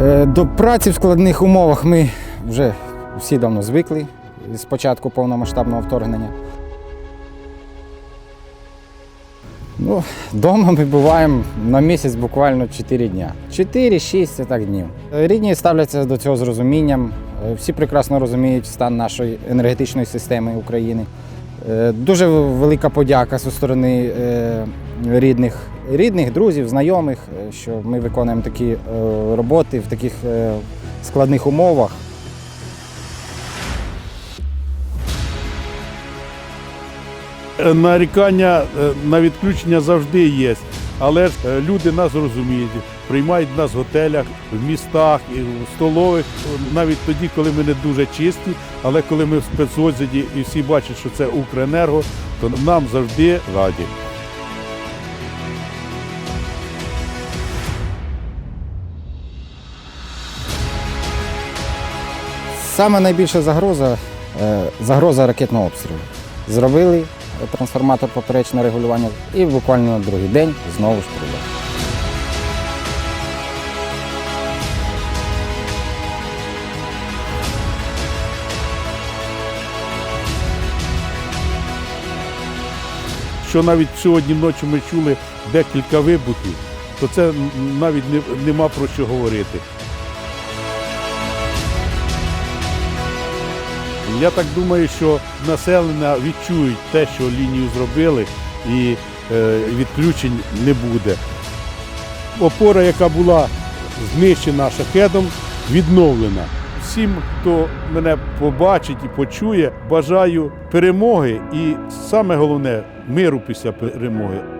Е, До праці в складних умовах ми вже всі давно звикли з початку повномасштабного вторгнення. Ну, Дома ми буваємо на місяць буквально 4 дня. 4-6 це так днів. Рідні ставляться до цього з розумінням. Е, Всі прекрасно розуміють стан нашої енергетичної системи України. Е, Дуже велика подяка зі сторони е, рідних, рідних, друзів, знайомих, е, що ми виконуємо такі роботи в таких складних умовах. Нарікання на відключення завжди є, але ж е, люди нас розуміють, приймають нас в готелях, в містах, і в столових, навіть тоді, коли ми не дуже чисті, але коли ми в спецодзі і всі бачать, що це Укренерго, то нам завжди раді. Саме найбільша загроза е, загроза ракетного обстрілу. Зробили трансформатор поперечне регулювання і буквально на другий день знову ж прильот. Що навіть сьогодні вночі ми чули декілька вибухів, то це навіть не, нема про що говорити. Я так думаю, що населення відчують те, що лінію зробили, і е, відключень не буде. Опора, яка була знищена шахедом, відновлена. Всім, хто мене побачить і почує, бажаю перемоги і саме головне миру після перемоги.